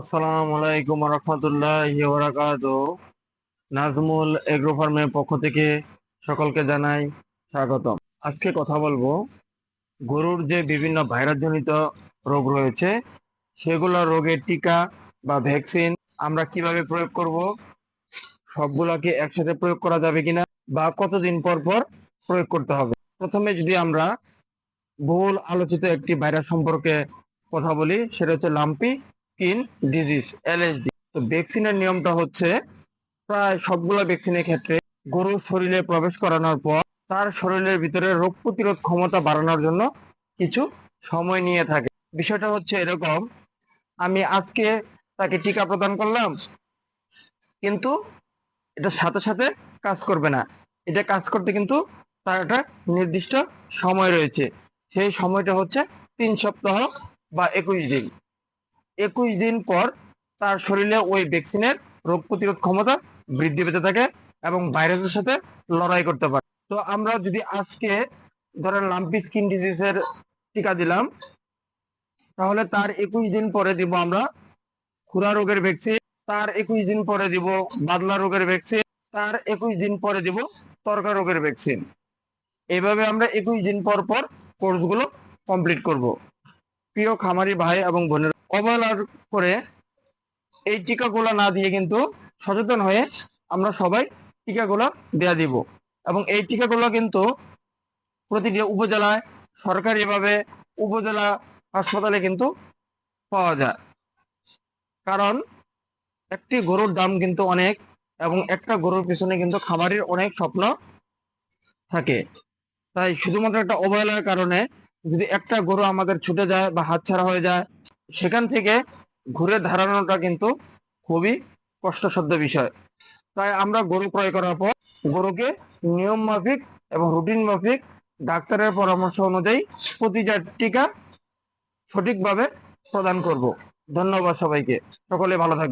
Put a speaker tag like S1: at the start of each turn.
S1: আসসালামু আলাইকুম রহমতুল্লাহ বারাকাত। নাজমুল এগ্রো ফার্মের পক্ষ থেকে সকলকে জানাই স্বাগতম। আজকে কথা বলব গরুর যে বিভিন্ন ভাইরাসজনিত রোগ রয়েছে, সেগুলো রোগের টিকা বা ভ্যাকসিন আমরা কীভাবে প্রয়োগ করব, সবগুলাকে একসাথে প্রয়োগ করা যাবে কিনা বা কতদিন পর পর প্রয়োগ করতে হবে। প্রথমে যদি আমরা বহুল আলোচিত একটি ভাইরাস সম্পর্কে কথা বলি, সেটা হচ্ছে লাম্পি। স্কিন ডিজিজ এলএসডি তো ভ্যাকসিনের নিয়মটা হচ্ছে প্রায় সবগুলো ভ্যাকসিনের ক্ষেত্রে গরুর শরীরে প্রবেশ করানোর পর তার শরীরের ভিতরে রোগ প্রতিরোধ ক্ষমতা বাড়ানোর জন্য কিছু সময় নিয়ে থাকে। বিষয়টা হচ্ছে এরকম, আমি আজকে তাকে টিকা প্রদান করলাম, কিন্তু এটা সাথে সাথে কাজ করবে না। এটা কাজ করতে কিন্তু তার একটা নির্দিষ্ট সময় রয়েছে। সেই সময়টা হচ্ছে তিন সপ্তাহ বা একুশ দিন। একুশ দিন পর তার শরীরে ওই ভ্যাকসিনের রোগ প্রতিরোধ ক্ষমতা বৃদ্ধি পেতে থাকে এবং ভাইরাসের সাথে লড়াই করতে পারে। তো আমরা যদি আজকে ধরেন লাম্পি স্কিন ডিজিজের টিকা দিলাম, তাহলে তার একুশ দিন পরে দিব আমরা খুরা রোগের ভ্যাকসিন তার একুশ দিন পরে দিব বাদলা রোগের ভ্যাকসিন তার একুশ দিন পরে দিব তরকা রোগের ভ্যাকসিন এইভাবে আমরা একুশ দিন পর পর কোর্সগুলো কমপ্লিট করব। প্রিয় খামারি ভাই এবং বোনের অবহেলার করে এই টিকাগুলো না দিয়ে কিন্তু সচেতন হয়ে আমরা সবাই টিকাগুলো দেয়া দিব। এবং এই টিকাগুলো কিন্তু প্রতিটি উপজেলায় সরকারিভাবে উপজেলা হাসপাতালে কিন্তু পাওয়া যায়। কারণ একটি গরুর দাম কিন্তু অনেক এবং একটা গরুর পিছনে কিন্তু খামারের অনেক স্বপ্ন থাকে। তাই শুধুমাত্র একটা অবহেলার কারণে যদি একটা গরু আমাদের ছুটে যায় বা হাতছাড়া হয়ে যায় সেখান থেকে ঘুরে ধারানোটা কিন্তু খুবই কষ্টসাধ্য বিষয়। তাই আমরা গরু ক্রয় করার পর গরুকে নিয়ম মাফিক এবং রুটিন মাফিক ডাক্তারের পরামর্শ অনুযায়ী প্রতিটা টিকা সঠিকভাবে প্রদান করব। ধন্যবাদ সবাইকে। সকলে ভালো থাকবে